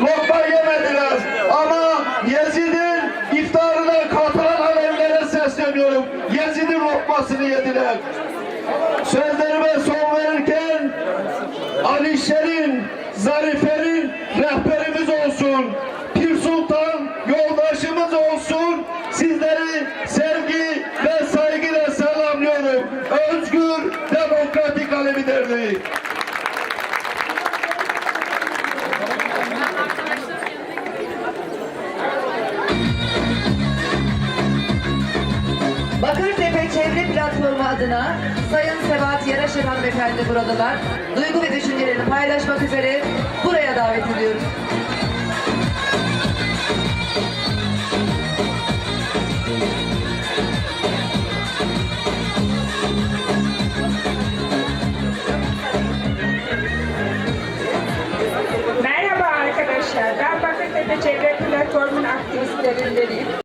lokma yemediler. Ama Yezid'in iftarına katılan alevlere sesleniyorum. Yezid'in lokmasını yediler. Sözlerime son verirken Ali Şerin, Zarife'nin rehberimiz olsun. Pir Sultan yoldaşımız olsun. Sizleri sevgi ve saygıyla selamlıyorum. Özgür, demokratik Alevi Derneği. Bakırtepe Çevre Platformu adına Sayın Sebat Yaraşır hanımefendi buradalar. Duygu ve düşüncelerini paylaşmak üzere buraya davet ediyoruz. Merhaba arkadaşlar, ben Bakırtepe Çevre